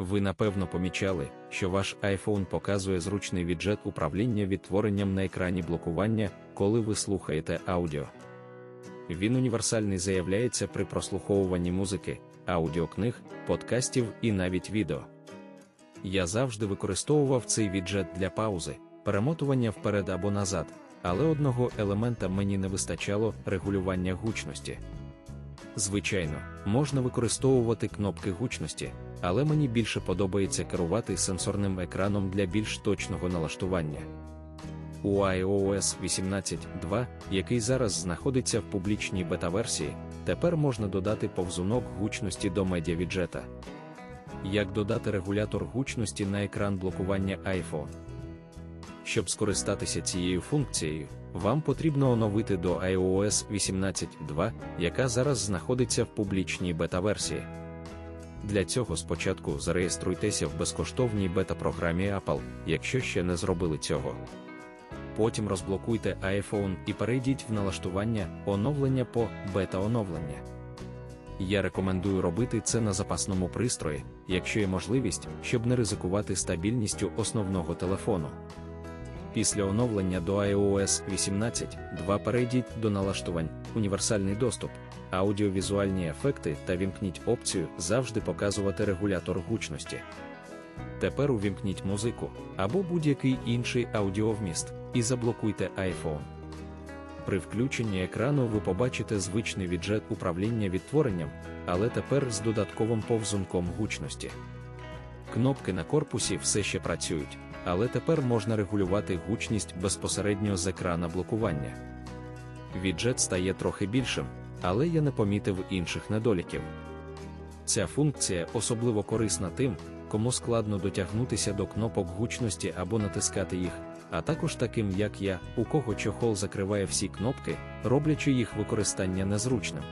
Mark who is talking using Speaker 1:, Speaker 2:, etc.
Speaker 1: Ви напевно помічали, що ваш iPhone показує зручний віджет управління відтворенням на екрані блокування, коли ви слухаєте аудіо. Він універсальний заявляється при прослуховуванні музики, аудіокниг, подкастів і навіть відео. Я завжди використовував цей віджет для паузи, перемотування вперед або назад, але одного елемента мені не вистачало регулювання гучності. Звичайно, можна використовувати кнопки гучності, але мені більше подобається керувати сенсорним екраном для більш точного налаштування. У iOS 18.2, який зараз знаходиться в публічній бета-версії, тепер можна додати повзунок гучності до медіавіджета. Як додати регулятор гучності на екран блокування iPhone? Щоб скористатися цією функцією, вам потрібно оновити до iOS 18.2, яка зараз знаходиться в публічній бета-версії. Для цього спочатку зареєструйтеся в безкоштовній бета-програмі Apple, якщо ще не зробили цього. Потім розблокуйте iPhone і перейдіть в налаштування оновлення по бета-оновлення. Я рекомендую робити це на запасному пристрої, якщо є можливість, щоб не ризикувати стабільністю основного телефону. Після оновлення до iOS 18.2 перейдіть до налаштувань, універсальний доступ, аудіовізуальні ефекти та вімкніть опцію завжди показувати регулятор гучності. Тепер увімкніть музику або будь-який інший аудіовміст і заблокуйте iPhone. При включенні екрану ви побачите звичний віджет управління відтворенням, але тепер з додатковим повзунком гучності. Кнопки на корпусі все ще працюють, але тепер можна регулювати гучність безпосередньо з екрана блокування. Віджет стає трохи більшим, але я не помітив інших недоліків. Ця функція особливо корисна тим, кому складно дотягнутися до кнопок гучності або натискати їх, а також таким, як я, у кого чохол закриває всі кнопки, роблячи їх використання незручним.